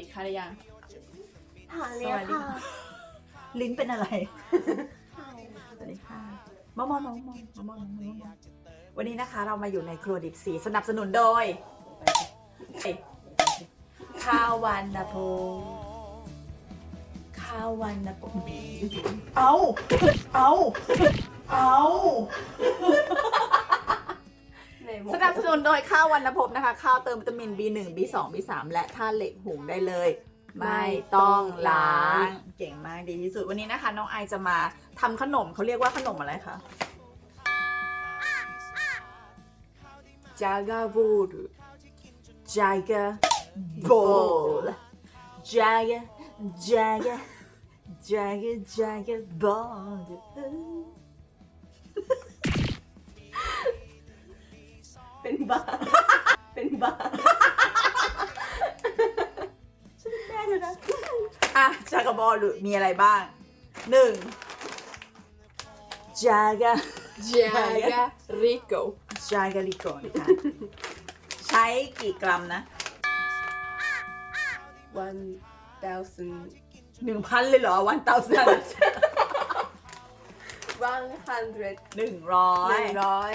ดีค่ะหรือยังถานเลยค่ะลิ้นเป็นอะไร สวัสดีค่ะมอมอมอมอมอมอมอวันนี้นะคะเรามาอยู่ในครัวดิบสีสนับสนุนโดยข้าววันนะโพข้าววันนะโพเอาเอาเอา สนับสนุนโดยข้าววันนภพนะคะ ข้าวเติมวิตามิน B1 B2 B3 และธาตุเหล็กหุงได้เลย ไม่ต้องล้างเก่งมากดีที่สุดวันนี้นะคะ น้องไอจะมาทำขนมเขาเรียกว่าขนมอะไรคะจากาบูรุจากาโบลจากาจากาจากาจากาบอล เป็นบ้า เป็นบ้าได้เลยนะอะจากาบอลมีอะไรบ้างหนึ่งจากา Jaga Rico จากาลิโกนะคะใช้กี่กรัมนะ one thousand หนึ่งพันเลยเหรอวันเตาสัน one hundred หนึ่งร้อหยนึ่งร้อย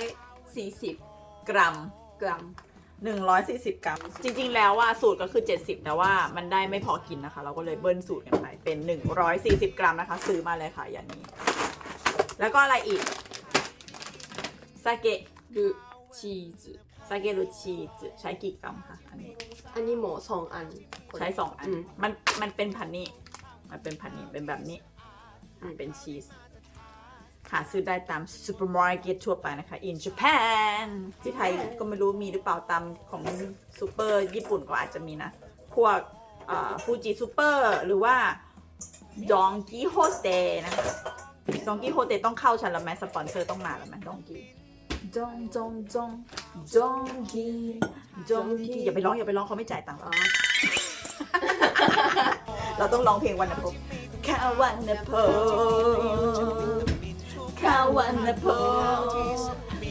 สี่สิบ กรัมกรัม140กรัม จริง ๆ แล้วว่าสูตรก็คือ 70 แต่ว่ามันได้ไม่พอกินนะคะ เราก็เลยเบิ้ลสูตรกันไปเป็น 140 กรัมนะคะ ซื้อมาเลยค่ะอย่างนี้ แล้วก็อะไรอีกซาเกะหรือชีสซาเกะหรือชีสใช้กี่กรัมคะอันนี้ อันนี้หมูสองอันใช้สองอันอืมมันมันเป็นพันนี่มันเป็นพันนี่เป็นแบบนี้ อืม เป็นชีส หาซื้อได้ตามซูเปอร์มาร์เก็ตทั่วไปนะคะ in Japan ที่ไทยก็ไม่รู้มีหรือเปล่าตามของซูเปอร์ญี่ปุ่นก็อาจจะมีนะ พวกฟูจิซูเปอร์หรือว่าดองกี้โฮเตนะคะดองกี้โฮเตต้องเข้าฉันแล้วไหมสปอนเซอร์ต้องมาแล้วไหมดองกี้ดองดองดองดองกี้ดองกี้อย่าไปร้องอย่าไปร้องเขาไม่จ่ายตังค์เราอ๋อเราต้องร้องเพลงวันนภพข้าวันนภพ ข้าวันนภพ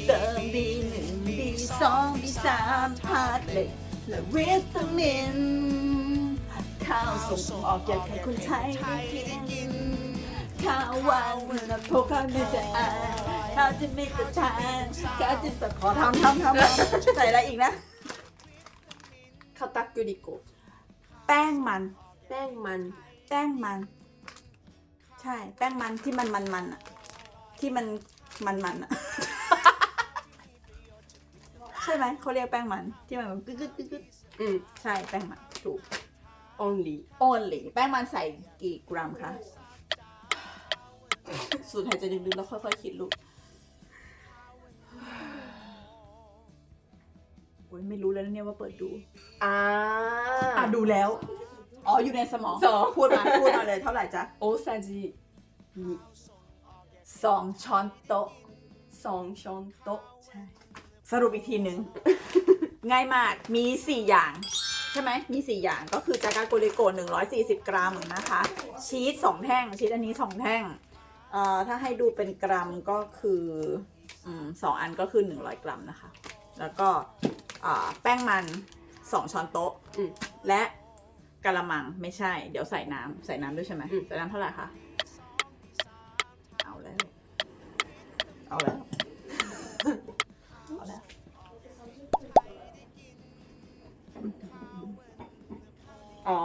เติมดีหนึ่งดีสองดีสามธาตุเหล็กและวิตามิน ข้าวส่งออกอยากให้คนไทยได้กิน ข้าววันนภพข้าวไม่จะอ่านข้าวจะไม่จะทานข้าวจะแบบขอทำทำทำทำใส่อะไรอีกนะข้าวตักกุริโกแป้งมัน แป้งมัน แป้งมัน ใช่ แป้งมันที่มันมันมันอะ ที่มันมันมันอะใช่ไหมเขาเรียกแป้งมันที่มันแบบกึกกึกกึกกึกอืม ใช่แป้งมันถูก only only แป้งมันใส่กี่กรัมคะสูตรหายใจลึกๆแล้วค่อยๆคิดลูกโอ้ยไม่รู้แล้วนะเนี่ยว่าเปิดดู อ่า อะดูแล้ว อ๋ออยู่ในสมองสอง พูดมาพูดมาเลยเท่าไหร่จ๊ะโอซาจินิ สองช้อนโต๊ะสองช้อนโต๊ะใช่ สรุปอีกทีหนึ่ง ง่ายมากมี 4 อย่าง ใช่ไหมมี 4 อย่างก็คือจากาโกริโก140 กรัมนะคะ ชีส2แท่ง ชีสอันนี้ 2 แท่งเอ่อถ้าให้ดูเป็นกรัมก็คืออืมสองอันก็คือ 100 กรัมนะคะ แล้วก็อ่าแป้งมัน 2 ช้อนโต๊ะ อืม และกะละมังไม่ใช่ เดี๋ยวใส่น้ำใส่น้ำด้วยใช่ไหมอืม ใส่น้ำเท่าไหร่คะ เอาแล้ว เอาแล้ว อ๋อ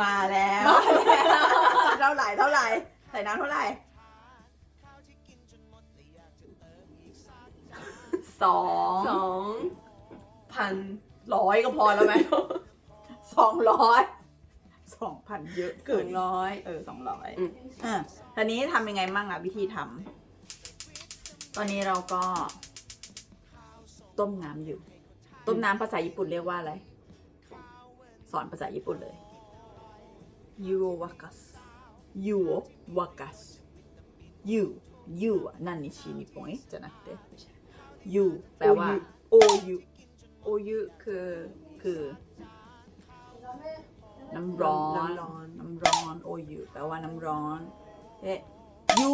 มาแล้ว เท่าไหร่ เท่าไหร่ ใส่น้ำเท่าไหร่สองสองพันร้อยก็พอแล้วไหมสองร้อย สองพันเยอะเกินร้อยเออสองร้อยอ่าทีนี้ทำยังไงมั่งอะวิธีทำตอนนี้เราก็ ต้มน้ำอยู่ ต้มน้ำภาษาญี่ปุ่นเรียกว่าอะไร สอนภาษาญี่ปุ่นเลยยูวากัสยูวากัสยูยูอะนั่นนี่ชินิปอยจะนักเตะยูแปลว่าโอยูโอยูคือคือ น้ำร้อน น้ำร้อนน้ำร้อนโอยแปลว่าน้ำร้อนเอ๊ะยู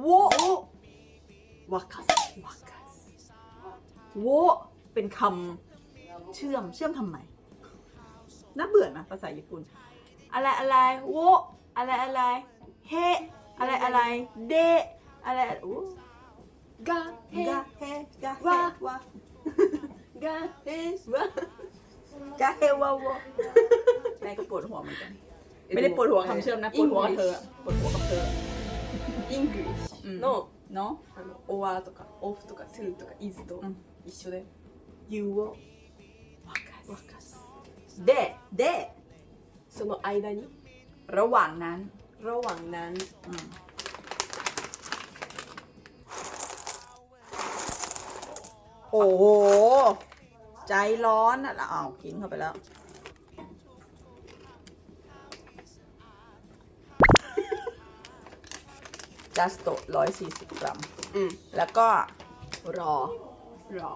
โววากัสวากัสโวเป็นคำเชื่อมเชื่อมทำไมน่าเบื่อนะภาษาญี่ปุ่น อะไรอะไรโวอะไรอะไรเฮอะไรอะไรเดอะไรโอ้กาเฮกาเฮกาเฮวากาเฮวา กะเฮวะวะแม่ก็ปวดหัวเหมือนกัน ไม่ได้ปวดหัวคำเชื่อมนะปวดหัวกับเธออะปวดหัวกับเธอ イングリッシうんュの เนาะ あのオアとかオフとかトゥーとかイズとうん一緒でยูโว わかすわかす เดเด その間に ระหว่างนั้น ロワンなん อืมโอ้โห ใจร้อนอะอ้าวกินเข้าไปแล้ว จัสโตร้อยสี่สิบกรัม อืมแล้วก็รอ รอ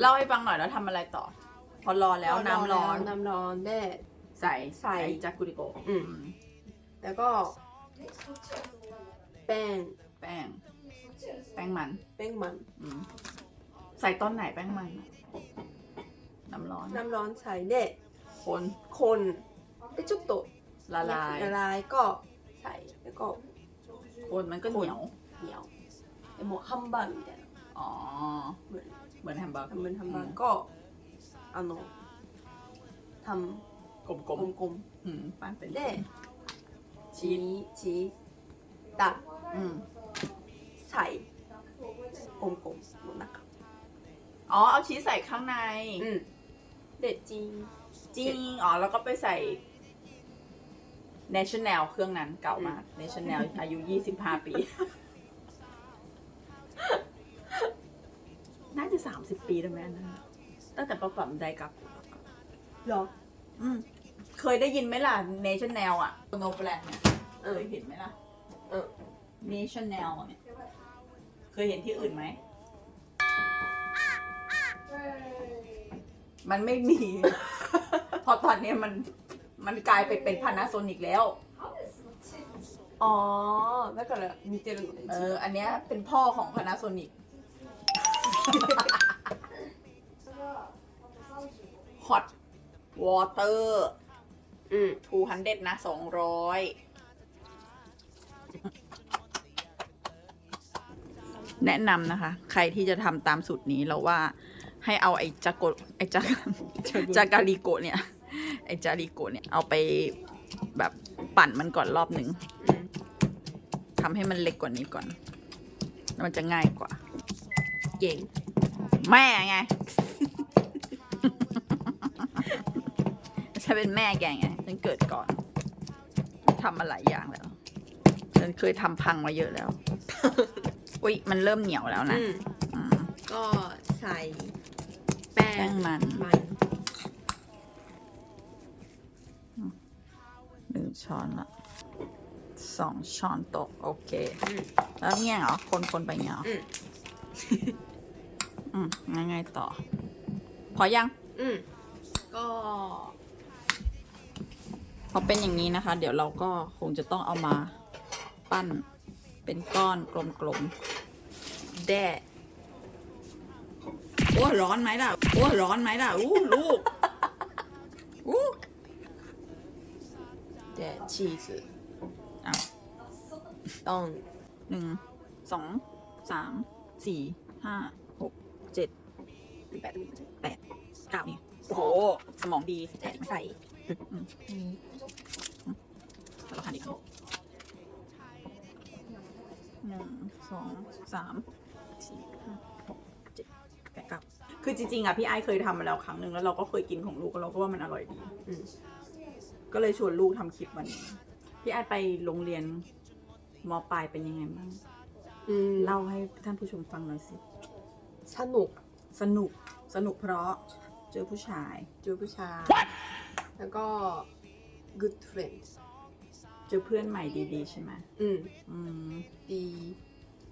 เล่าให้ฟังหน่อยแล้วทำอะไรต่อ พอรอแล้วน้ำร้อน น้ำร้อนแด่ใส่ใส่จักุริโกอืม แล้วก็แป้งแป้ง แป้งมัน แป้งมัน อืม ใส่ต้นไหนแป้งมันอะ น้ำร้อนน้ำร้อนใส่เด็ดคนคนไปจุกโตะละลายละลายก็ใส่แล้วก็คนมันก็เหนียวเหนียวไอหมวกฮัมบัร์นี่อ๋อเหมือนเหมือนแฮมเบอร์เหมือนแฮมเบอร์ก็あのทำกลมกลมกลมๆอืมปั้นเป็นเด็ดชีสชีสตัดอืมใส่กลมๆหนูนะะอ๋อเอาชีสใส่ข้างใน อืม เด็ดจริง จริง อ๋อ แล้วก็ไปใส่ national เครื่องนั้นเก่ามาก national อายุ 25 ปี น่าจะ 30 ปีแล้วแม่นะตั้งแต่ประกอบไดกับหรอ อืม เคยได้ยินไหมล่ะ national อะโนแปลนเนี่ยเคยเห็นไหมล่ะ เออ national เนี่ย เคยเห็นที่อื่นไหม มันไม่มี เพราะตอนนี้มัน มันกลายไปเป็นพานาโซนิกแล้ว อ๋อだから似てるのね เออ อันเนี้ยเป็นพ่อของ Panasonic Hot Water うん200 นะ 200 แนะนำนะคะ ใครที่จะทำตามสูตรนี้เราว่า ให้เอาไอ้จากโกไอ้จากจากาลิโกะเนี่ย ไอ้จาริโกะเนี่ยเอาไปแบบปั่นมันก่อนรอบหนึ่งทำให้มันเล็กกว่านี้ก่อน แล้วมันจะง่ายกว่า เก่ง แม่ไงฉันเป็นแม่แกไงฉันเกิดก่อนทำมาหลายอย่างแล้วฉันเคยทำพังมาเยอะแล้ว อุ๊ยมันเริ่มเหนียวแล้วนะอืมอืมก็ใส่ แป้แป้งงมันมันหนึ่งช้อนละสองช้อนโต๊ะโอเคอืมแล้วเงี้ยเหรอ คนๆไปเงี้ยเหรอ อืมอืมง่ายๆต่อ พอยัง อืมก็ พอเป็นอย่างนี้นะคะ เดี๋ยวเราก็คงจะต้องเอามา ปั้นเป็นก้อนกลมๆแดด โอ้ร้อนไหมล่ะโอ้ร้อนไหมล่ะอู้ลูกอู้แดดชีสอะต้องหนึ่งสองสามสี่ห้าหกเจ็ดแปดแปดเก้านี่โอ้โห สมองดีแดดใสแล้วผ่านอีกครั้หนึ่งสองสามสี่ห้า คือจริงๆอะพี่ไอซ์เคยทำมาแล้วครั้งหนึ่งแล้วเราก็เคยกินของลูกแล้วเราก็ว่ามันอร่อยดีอืมก็เลยชวนลูกทำคลิปวันนี้พี่ไอซ์ไปโรงเรียนมปลายเป็นยังไงบ้างอืมเล่าให้ท่านผู้ชมฟังหน่อยสิ สนุก สนุกสนุกเพราะเจอผู้ชาย เจอผู้ชาย แล้วก็ good friends เจอเพื่อนใหม่ดีๆ ใช่ไหมอืมอืมดี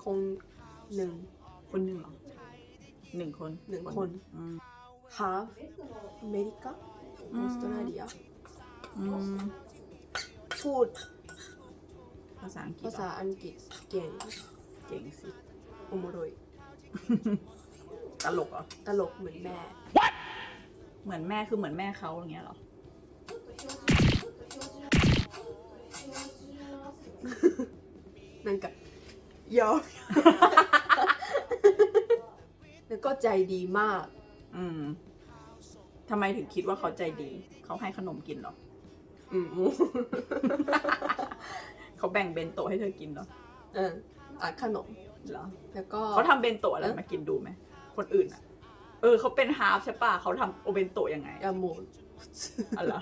คนหนึ่งคนหนึ่งเหรอ หนึ่งคน หนึ่งคน อืม half อเมริกาออสเตรเลีย อืม พูด ภาษาอังกฤษ ภาษาอังกฤษเก่ง เก่งสิ おもろい ตลกเหรอ ตลกเหมือนแม่ เหมือนแม่คือเหมือนแม่เขาอย่างเงี้ยเหรอ นั่นกับยอ แล้วก็ใจดีมาก อืมทำไมถึงคิดว่าเขาใจดี เขาให้ขนมกินเหรอ อืม เขาแบ่งเบนโตะให้เธอกินเหรอเอออะขนม เหรอแล้วก็ เขาทำเบนโตะอะไรมากินดูไหม คนอื่นอะ เออ เขาเป็นฮาร์ฟใช่ปะเขาทำโอเบนโตะยังไงยาหมูอะไร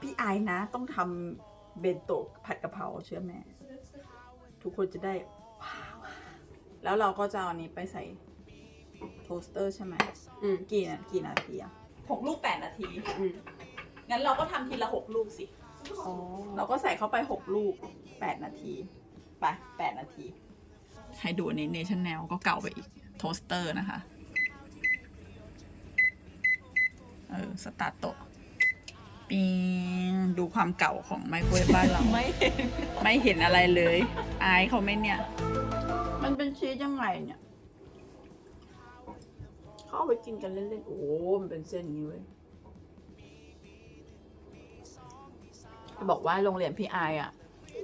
พี่ไอายนะต้องทำเบนโตะผัดกะเพราเชื่อแม่ ทุกคนจะได้ว้าวแล้วเราก็จะเอาอันนี้ไปใส่ โทสเตอร์ใช่ไหมอืมกี่นากี่นาทีอะหกลูกแปดนาที อืมงั้นเราก็ทำทีละหกลูกสิ อ๋อเราก็ใส่เข้าไปหกลูกแปดนาที ไปแปดนาที ให้ดูอันนี้เนชั่นแนลก็เก่าไปอีก โทสเตอร์นะคะ เออ สตาร์ทโตะปีงดูความเก่าของไมโครเวฟบ้านเรา ไม่เห็น ไม่เห็นอะไรเลย อายเขาไหมเนี่ย มันเป็นชีสยังไงเนี่ย เขาเอาไปกินกันเล่นๆ โอ้มันเป็นเส้นนี้เว้ยบอกว่าโรงเรียนพี่ไออะ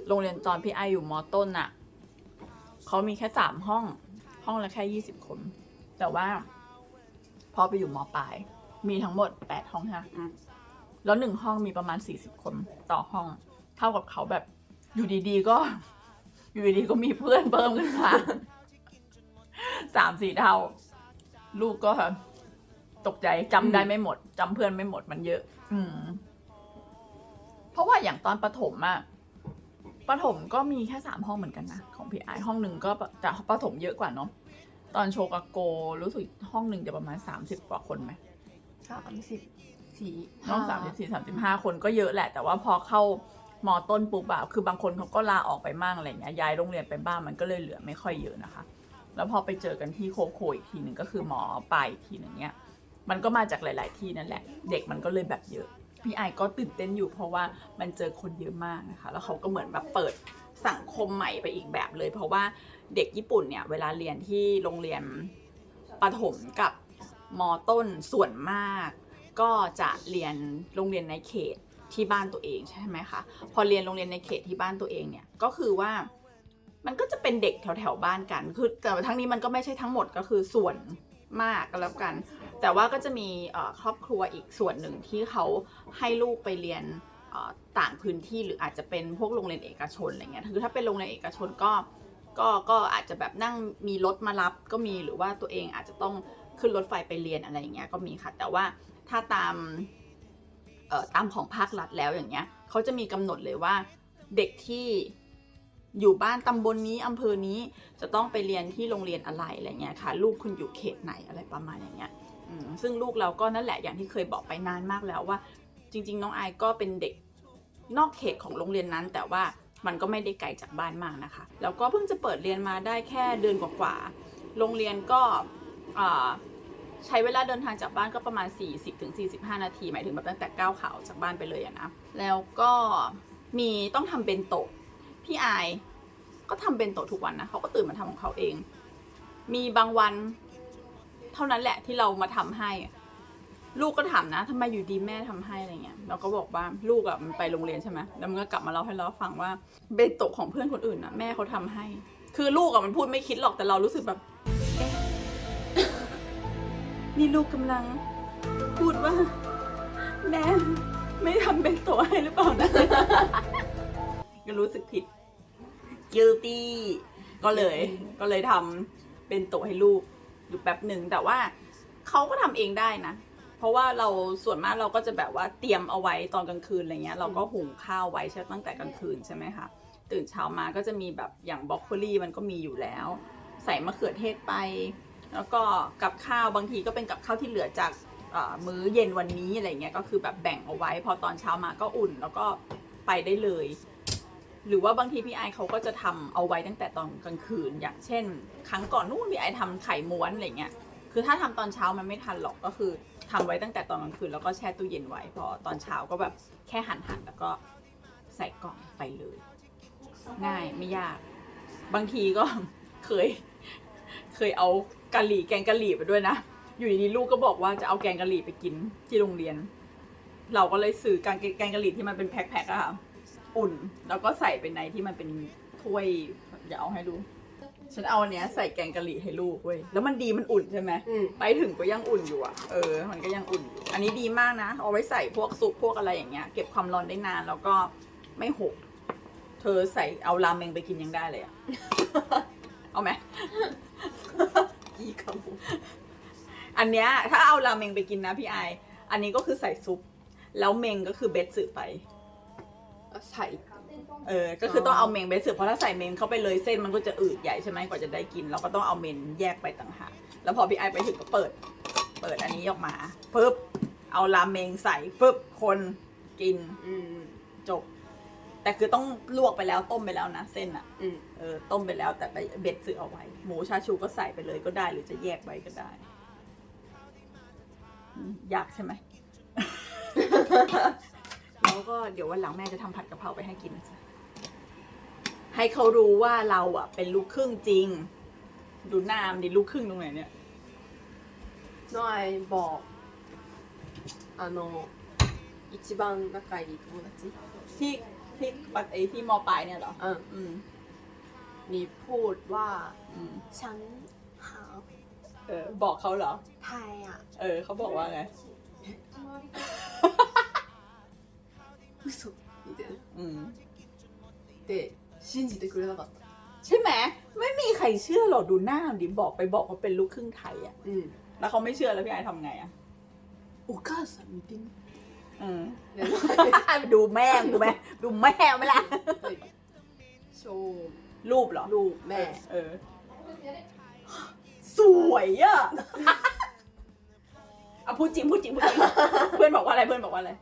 โรงเรียนตอนพี่ไออยู่มอต้นอะเขามีแค่สามห้อง ห้องละแค่ยี่สิบคน แต่ว่า พอไปอยู่มอปลาย มีทั้งหมดแปดห้องค่ะแล้วหนึ่งห้องมีประมาณสี่สิบคนต่อห้อง เท่ากับเขาแบบอยู่ดีๆก็ อยู่ดีๆก็มีเพื่อนเพิ่มขึ้นมาสามสี่เท่า ลูกก็ตกใจจำได้ไม่หมดจำเพื่อนไม่หมดมันเยอะ อืม เพราะว่าอย่างตอนประถมอะประถมก็มีแค่สามห้องเหมือนกันนะ ของพี่ไอห้องหนึ่งก็ปะแต่ประถมเยอะกว่าเนาะตอนโชกาโกรู้สึกห้องหนึ่งจะประมาณสามสิบกว่าคนไหมสามสิบสี่น้องสามสิบสี่สามสิบห้าคนก็เยอะแหละ แต่ว่าพอเข้ามอต้นปุ๊บอะคือบางคนเขาก็ลาออกไปบ้างอะไรเงี้ยย้ายโรงเรียนไปบ้างมันก็เลยเหลือไม่ค่อยเยอะนะคะ แล้วพอไปเจอกันที่โคโคอีกทีหนึ่งก็คือหมอไปอีกทีหนึ่งเนี้ยมันก็มาจากหลาย ๆ ที่นั่นแหละ เด็กมันก็เลยแบบเยอะ พี่ไอก็ตื่นเต้นอยู่เพราะว่ามันเจอคนเยอะมากนะคะ แล้วเขาก็เหมือนแบบเปิดสังคมใหม่ไปอีกแบบเลย เพราะว่าเด็กญี่ปุ่นเนี่ยเวลาเรียนที่โรงเรียนประถมกับมต้นส่วนมาก ก็จะเรียนโรงเรียนในเขตที่บ้านตัวเองใช่ไหมคะ พอเรียนโรงเรียนในเขตที่บ้านตัวเองเนี่ยก็คือว่า มันก็จะเป็นเด็กแถวแถวบ้านกันคือแต่ว่าทั้งนี้มันก็ไม่ใช่ทั้งหมดก็คือส่วนมากก็แล้วกัน แต่ว่าก็จะมีครอบครัวอีกส่วนหนึ่งที่เขาให้ลูกไปเรียนต่างพื้นที่หรืออาจจะเป็นพวกโรงเรียนเอกชนอะไรเงี้ยคือถ้าเป็นโรงเรียนเอกชนก็ก็ก็อาจจะแบบนั่งมีรถมารับก็มีหรือว่าตัวเองอาจจะต้องขึ้นรถไฟไปเรียนอะไรอย่างเงี้ยก็มีค่ะ แต่ว่าถ้าตามตามของภาครัฐแล้วอย่างเงี้ยเขาจะมีกำหนดเลยว่าเด็กที่ อยู่บ้านตำบลนี้อำเภอนี้จะต้องไปเรียนที่โรงเรียนอะไรอะไรเงี้ยค่ะ ลูกคุณอยู่เขตไหนอะไรประมาณอย่างเงี้ยซึ่งลูกเราก็นั่นแหละอย่างที่เคยบอกไปนานมากแล้วว่า จริง ๆ น้องไอายก็เป็นเด็กนอกเขตของโรงเรียนนั้น แต่ว่ามันก็ไม่ได้ไกลจากบ้านมากนะคะ แล้วก็เพิ่งจะเปิดเรียนมาได้แค่เดือนกว่าๆโรงเรียนก็ใช้เวลาเดินทางจากบ้านก็ประมาณ 40-45 นาที หมายถึงแบบตั้งแต่ก้าวขาจากบ้านไปเลยอะนะแล้วก็มีต้องทำเบนโตะ พี่อายก็ทำเบนโตทุกวันนะเขาก็ตื่นมาทำของเขาเอง มีบางวัน เท่านั้นแหละที่เรามาทำให้ ลูกก็ถามนะทำไมอยู่ดีแม่ทำให้อะไรเงี้ยเราก็บอกว่าลูกอะมันไปโรงเรียนใช่ไหมแล้วมันก็กลับมาเล่าให้เราฟังว่าเบนโตของเพื่อนคนอื่นนะแม่เขาทำให้ คือลูกอะมันพูดไม่คิดหรอกแต่เรารู้สึกแบบนี่ลูกกำลัง พูดว่า แม่ไม่ทำเบนโตให้หรือเปล่านะ ก็รู้สึกผิด guilty ก็เลยก็เลยทำเป็นโตะให้ลูกอยู่แป๊บหนึ่งแต่ว่าเขาก็ทำเองได้นะ เพราะว่าเราส่วนมากเราก็จะแบบว่าเตรียมเอาไว้ตอนกลางคืนอะไรเงี้ย เราก็หุงข้าวไว้ใช่ตั้งแต่กลางคืนใช่ไหมคะตื่นเช้ามาก็จะมีแบบอย่างบรอกโคลีมันก็มีอยู่แล้ว ใส่มะเขือเทศไป แล้วก็กับข้าวบางทีก็เป็นกับข้าวที่เหลือจากมื้อเย็นวันนี้อะไรเงี้ยก็คือแบบแบ่งเอาไว้ พอตอนเช้ามาก็อุ่นแล้วก็ไปได้เลย หรือว่าบางทีพี่ไอเขาก็จะทำเอาไว้ตั้งแต่ตอนกลางคืน อย่างเช่น ครั้งก่อนนู้นพี่ไอทำไข่ม้วนอะไรเงี้ยคือถ้าทำตอนเช้ามันไม่ทันหรอกก็คือทำไว้ตั้งแต่ตอนกลางคืนแล้วก็แช่ตู้เย็นไว้พอตอนเช้าก็แบบแค่หั่นหั่นแล้วก็ใส่กล่องไปเลย ง่ายไม่ยาก บางทีก็เคย เคยเอากะหรี่แกงกะหรี่ไปด้วยนะอยู่ดีๆลูกก็บอกว่าจะเอาแกงกะหรี่ไปกินที่โรงเรียน เราก็เลยซื้อแกงกะหรี่ที่มันเป็นแพ็คๆอะค่ะ อุ่น แล้วก็ใส่เป็นในที่มันเป็นถ้วยเดี๋เอาให้ดู ฉันเอาอันเนี้ยใส่แกงกะหรี่ให้ลูกเว้ย แล้วมันดีมันอุ่นใช่ไหมมไปถึงก็ยังอุ่นอยู่อะ เออ มันก็ยังอุ่นอยู่ อันนี้ดีมากนะ เอาไว้ใส่พวกซุปพวกอะไรอย่างเงี้ย เก็บความร้อนได้นานแล้วก็ไม่หก เธอใส่เอาราเมงไปกินยังได้เลยอะ เอาไหม กี่คอันเนี้ยถ้าเอาราเมงไปกินนะพี่ไออันนี้ก็คือใส่ซุป แล้วเมงก็คือเบสสึไป ใส่เออ ก็คือต้องเอาเมนไปเสิร์ฟเพราะถ้าใส่เมนเข้าไปเลยเส้นมันก็จะอืดใหญ่ใช่ไหมกว่าจะได้กิน เราก็ต้องเอาเมนแยกไปต่างหากแล้วพอพี่ไอไปถึงก็เปิด เปิดอันนี้ออกมาปึ๊บเอาราเมงใส่ปึ๊บคนกินจบ แต่คือต้องลวกไปแล้วต้มไปแล้วนะเส้นอะเออต้มไปแล้วแต่ไปเบ็ดซื้อเอาไว้ หมูชาชูก็ใส่ไปเลยก็ได้หรือจะแยกไว้ก็ได้อยากใช่ไหม แล้วก็เดี๋ยววันหลังแม่จะทำผัดกะเพราไปให้กินนะจ๊ะให้เขารู้ว่าเราอ่ะ เป็นลูกครึ่งจริง ดูหน้ามนดิลูกครึ่งตรงไหนเนี่ย のあいบอกあの一番仲いい友達 ที่ที่ปัดไอที่มอปลายเนี่ยเหรอ うん อืม มีพูดว่า อืม ฉันหา เออ บอกเขาเหรอ ไทยอ่ะ เออ เขาบอกว่าไง 嘘みたいな อืม で信じてくれなかった ใช่ไหมไม่มีใครเชื่อหรอกดูหน้าดิบอกไปบอกว่าเป็นลูกครึ่งไทยอะ うん แล้วเขาไม่เชื่อแล้วพี่ไอทำไงอะ お母さん見てみ อืม で ดูแม่ดูแม่ดูแม่ไหมล่ะ ショー รูปเหรอ รูปแม่ เออ สวยอะเอาพูดจริงพูดจริงพูดจริง เพื่อนบอกว่าอะไรเพื่อนบอกว่าอะไร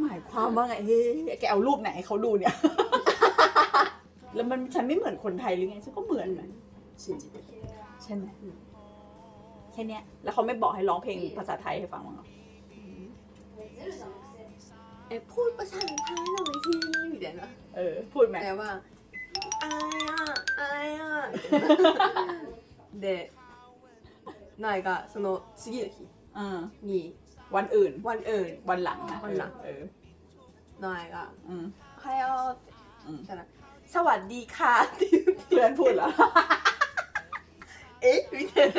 หมายความว่าไงเฮ้ยแกเอารูปไหนให้เขาดูเนี่ย แล้วมันฉันไม่เหมือนคนไทยหรือไงฉันก็เหมือนนะ 信じて ใช่ไหมแค่เนี้ย แล้วเขาไม่บอกให้ร้องเพลงภาษาไทยให้ฟังมั้างเหรอ えพูดภาษาไทยหน่อยสิみたいな เออ พูดไหม แต่ว่าอายอ่ะอายอ่ะでナイがその次の日 เออ に วันอื่น วันอื่น วันหลังนะ วันหลัง เออ ナイが อืม 「おはよう」って อืม 言ったら「สวัสดีค่ะ」って言って เพื่อนพูดเหรอ 「えみたいな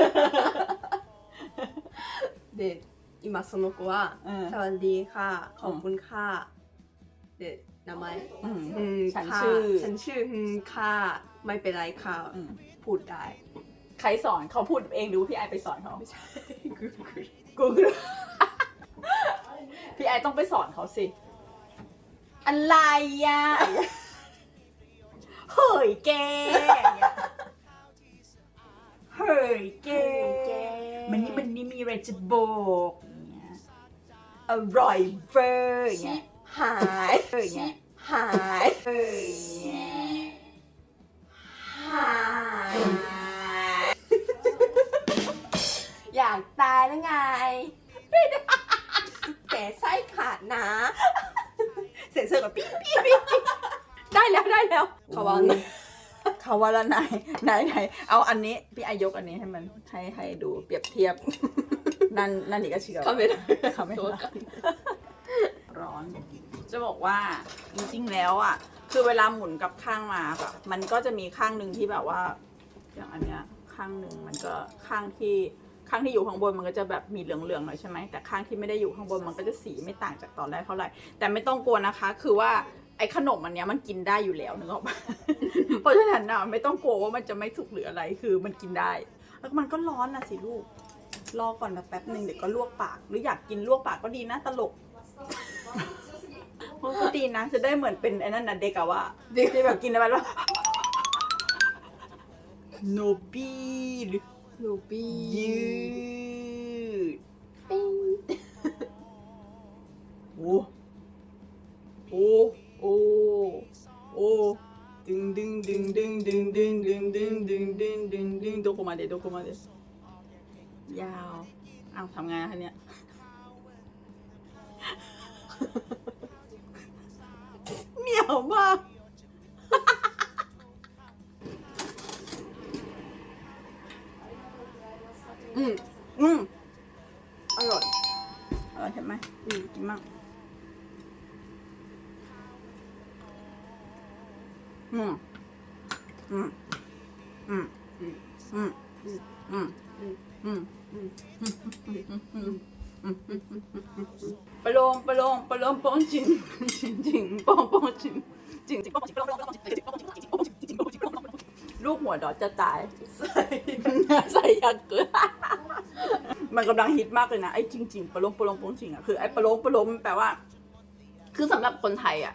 で今その子はうん「สวัสดีค่ะขอบคุณค่ะで名前 อืม อืม ฉัน ค่ะ ชื่อ ฉันชื่ออืมค่ะไม่เป็นไรค่ะ อืม พูดได้ ใครสอนเขาพูดเองหรือว่าพี่ไอไปสอนเขา ไม่ใช่ Google กูคือพี่ไอต้องไปสอนเขาสิ อะไรอะเฮ้ยแกอย่างเงี้ยเฮ้ยแกมันนี่มันนี่มีอะไรจะบอกอย่างเงี้ยอร่อยเวอร์อย่างชิเงี้ยปหายเอออย่างเงี้ชิยปหายเอออย่างเงี้ยหาย อยากตายแล้วไงแผลไส้ขาดนะ เสียงเสือกปี้พี่พี่ได้แล้วได้แล้วเขาว่างเขาว่าละไหนไหนไหนเอาอันนี้พี่อายกอันนี้ให้มันให้ให้ดูเปรียบเทียบ นั่นนั่นนี่ก็เชื่อเขาไม่ได้เขาไม่ได้ร้อน จะบอกว่าจริงๆแล้วอะ คือเวลาหมุนกับข้างมาแบบมันก็จะมีข้างหนึ่งที่แบบว่า อย่างอันเนี้ยข้างหนึ่งมันก็ข้างที่ ข้างที่อยู่ข้างบนมันก็จะแบบมีเหลืองๆหน่อยใช่ไหมแต่ข้างที่ไม่ได้อยู่ข้างบนมันก็จะสีไม่ต่างจากตอนแรกเท่าไหร่แต่ไม่ต้องกลัวนะคะ คือว่าไอ้ขนมอันเนี้ยมันกินได้อยู่แล้วนึกออกปะเพราะฉะนั้นน่ะไม่ต้องกลัวว่ามันจะไม่สุกหรืออะไรคือมันกินได้ แล้วมันก็ร้อนนะสิลูก รอก่อนนะแป๊บหนึ่งเดี๋ยวก็ลวกปาก หรืออยากกินลวกปากก็ดีนะตลกมันก็ดีนะ จะได้เหมือนเป็นไอ้นั่นนะเด็กอะว่าที่แบบกินอะไรแล้วโนบีห รูบี้ยืดปิ้งโอ้โอ้โอ้โอ้ดึงดึงดึงดึงดึงดึงดึงดึงดึงดึงดึงดึงดโกมาเดโดโกมาเดยาวอ้าวทำไงคะเนี่ยเหนียวมาก อืมอืมอร่อย อร่อยใช่ไหมอืมกินมากอืมอืมอืมอืมอืมอืมอืมอืมอืมปลงปลงปลงปงจิงจิงจิงปงปงจิงจิงจิงปงจิงปลงปงจิงจิงปงจิงจิงปงจิงจิงปงจิงปงจิงลูกหัวดอจะตายใส่ใส่ยาเกลือ มันกำลังฮิตมากเลยนะไอ้จริงๆปะลงปะลงป้งจริงอะคือไอ้ปะลงปะลงมันแปลว่า คือสำหรับคนไทยอะ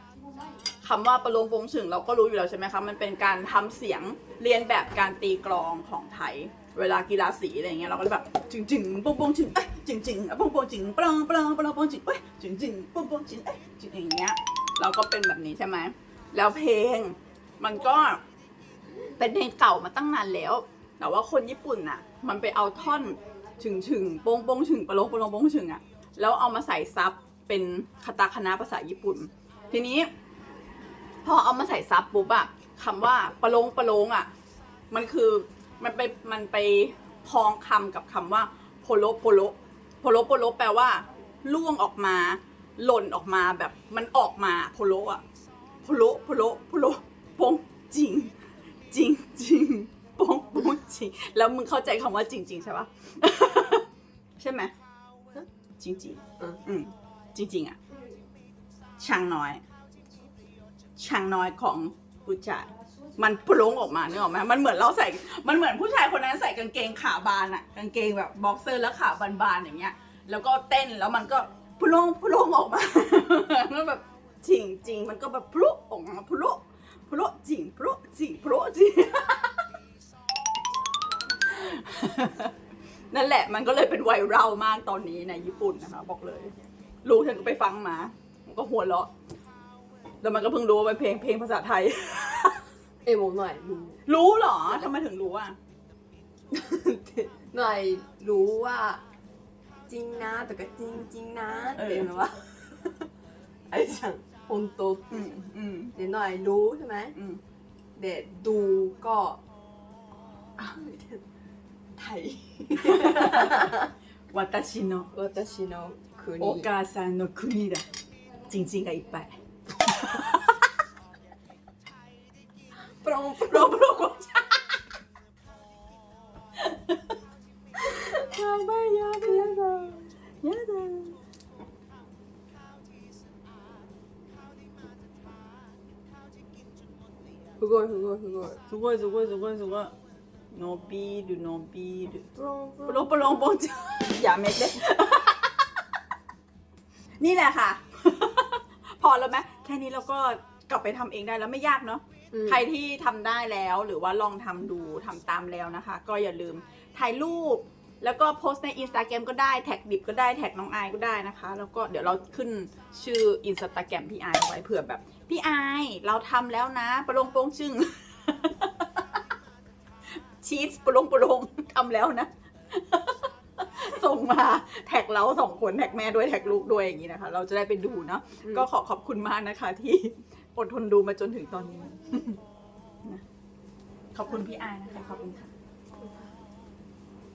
คำว่าปะโลงป้งฉึงเราก็รู้อยู่แล้วใช่ไหมคะมันเป็นการทำเสียงเรียนแบบการตีกลองของไทย เวลากีฬาสีอะไรเงี้ยเราก็แบบจริงจริงๆโป้งปงฉึงเอ้ยจริงจริงๆอะโป้งปงจริงปะโลงปะโลงปะโลงปงจริงเอ้ยจริงจริงๆโป้งปงจริงเอ้ยจริงอย่างเงี้ย เราก็เป็นแบบนี้ใช่ไหมแล้วเพลง มันก็เป็นเพลงเก่ามาตั้งนานแล้ว แต่ว่าคนญี่ปุ่นน่ะ มันไปเอาท่อน ฉึงฉึงโป้งโป้งฉึงปะโลงปะโลงโป้งฉึงอะแล้วเอามาใส่ซับเป็นคาตาคณะภาษาญี่ปุ่น ทีนี้ พอเอามาใส่ซับปุ๊บอะคำว่าปะโลงปะโลงอะมันคือมันไปมันไปพ้องคำกับคำว่าโพโลโพโลโพโลโพโลแปลว่าล่วงออกมาหล่นออกมาแบบมันออกมาโพโลอะโพโลโพโลโพโลโป้งจริง จริงจริง โป้งโป้งจริง แล้วมึงเข้าใจคำว่าจริงจริงๆใช่ปะ ใช่ไหมจริงจริงๆอืมอืมจริง ๆ อะช้างน้อยช้างน้อยของผู้ชาย มันโพลงออกมาเนึกออกไหมมันเหมือนเราใส่ มันเหมือนผู้ชายคนนั้นใส่กางเกงขาบานอะกางเกงแบบบ็อกเซอร์แล้วขาบานๆอย่างเงี้ย แล้วก็เต้นแล้วมันก็พลุงพลุงออกมาแล้วแบบจริงจริงๆมันก็แบบพลุออกมาพลุพลุจริงพลุจริงพลุจริง นั่นแหละมันก็เลยเป็นไวรัลมากตอนนี้ในญี่ปุ่นนะคะ บอกเลย ลูกฉันก็ไปฟังมาก็หัวเราะแล้วมันก็เพิ่งรู้ว่าเป็นเพลงเพลงภาษาไทย เอโมหน่อยรู้รู้เหรอทำไมถึงรู้อะ หน่อยรู้ว่า จริงนะแต่ก็จริงจริงนะเออ เห็นไหมว่าไอ้ฉันฮงโตอืเดี๋ยวหน่อยรู้ใช่ไหมมเดี๋ยวดูก็ タイ 私の。私の国。お母さんの国だ。チンチンがいっぱい。プロンプロン。プロンプロンやばい。やばやだ。やだいすごいすごい。すごいすごいすごいすごい。伸びる伸びるプロンプปลงปลงปลงอย่าเม็ดเลย นี่แหละค่ะ พอแล้วไหมแค่นี้เราก็กลับไปทำเองได้แล้วไม่ยากเนาะ ใครที่ทำได้แล้วหรือว่าลองทำดูทำตามแล้วนะคะ ก็อย่าลืมถ่ายรูป แล้วก็โพสต์ในอินสตาแกรมก็ได้แท็กดิบก็ได้แท็กน้องไอายก็ได้นะคะ แล้วก็เดี๋ยวเราขึ้นชื่ออินสตาแกรมพี่ไอายเอาไว้เผื่อแบบ พี่ไอายเราทำแล้วนะปลงโป้งชึ่ง ชีสปลงปลงทำแล้วนะ ส่งมาแท็กเราสองคนแท็กแม่ด้วยแท็กลูกด้วยอย่างนี้นะคะ เราจะได้ไปดูเนาะก็ขอขอบคุณมากนะคะ ที่อดทนดูมาจนถึงตอนนี้นะขอบคุณพี่อายนะคะขอบคุณค่ะ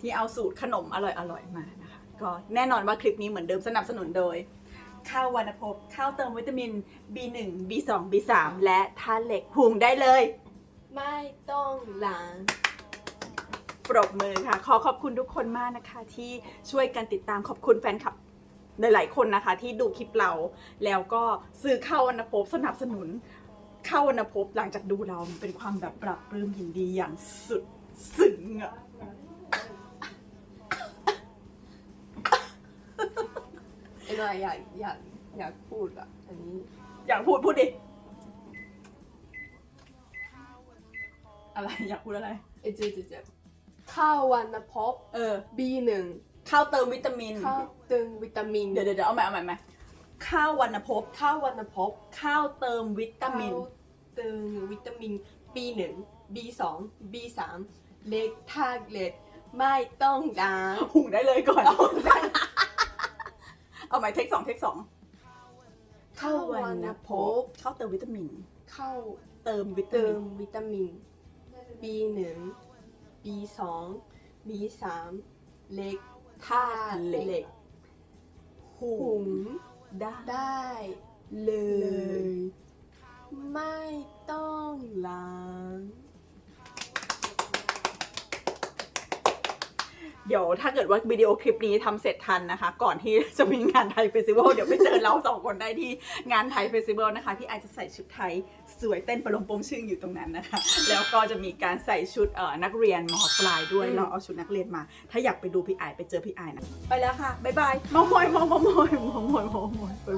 ที่เอาสูตรขนมอร่อยๆมานะคะ ก็แน่นอนว่าคลิปนี้เหมือนเดิมสนับสนุนโดยข้าววรรณภพข้าวเติมวิตามิน B1 B2 B3 และธาตุเหล็กพุงได้เลย ไม่ต้องล้าง ปรบมือค่ะ ขอขอบคุณทุกคนมากนะคะที่ช่วยกันติดตามขอบคุณแฟนคลับหลายๆคนนะคะ ที่ดูคลิปเราแล้วก็ซื้อข้าววรรณภพสนับสนุนข้าววรรณภพหลังจากดูเรามันเป็นความแบบปรับปลื้มยินดีอย่างสุดซึ้งอะไอ้หน่อยอยากอยากอยากพูดอะอันนี้อยากพูดพูดดิ อะไรอยากพูดอะไรเอเจเจเจ ข้าววันนภพ เออ B1 ข้าวเติมวิตามิน ข้าวตึงวิตามินเดี๋ยวเดี๋ยวเดี๋ยวเอาใหม่เอาใหม่เอาใหม่ข้าววรรณภพข้าววันนภพข้าวเติมวิตามิน ข้าวตึงวิตามิน B1 B2 B3 เล็กทากเล็ดไม่ต้องล้างหุงได้เลยก่อน เอาใหม่เทคสองเทคสองข้าววันนภพข้าวเติมวิตามิน ข้าวเติมวิตาเติมินมวิตามิน B1 B2 B3 เล็กธาตุเหล็ก หุหุงงได้ได้เลเลยยไม่ต้องล้า ดี๋ยวถ้าเกิดว่าวิดีโอคลิปนี้ทำเสร็จทันนะคะ ก่อนที่จะมีงานไทยเฟสติวัลเดี๋ยวไปเจอเราสองคนได้ที่งานไทยเฟสติวัลนะคะพี่ไอจะใส่ชุดไทยสวยเต้นประลมโปงชึ่งอยู่ตรงนั้นนะคะ แล้วก็จะมีการใส่ชุดเอ่อนักเรียนมปลายด้วยเราเอาชุดนักเรียนมา ถ้าอยากไปดูพี่ไอไปเจอพี่ไอนะไปแล้วค่ะบ๊ายบายมอมอยมอมมอยมอมอยมอมอยไป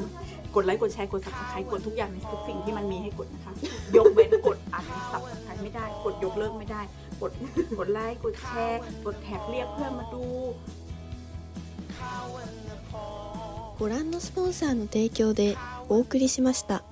กดไลค์กดแชร์กด subscribe กดทุกอย่างในทุกสิ่งที่มันมีให้กดนะคะ ยกเว้นกดอ่าน subscribe ไม่ได้ กดยกเลิกไม่ได้ กด กดไลค์ กดแชร์ กดแท็กเรียกเพื่อนมาดู ご覧のスポンサーの提供でお送りしました。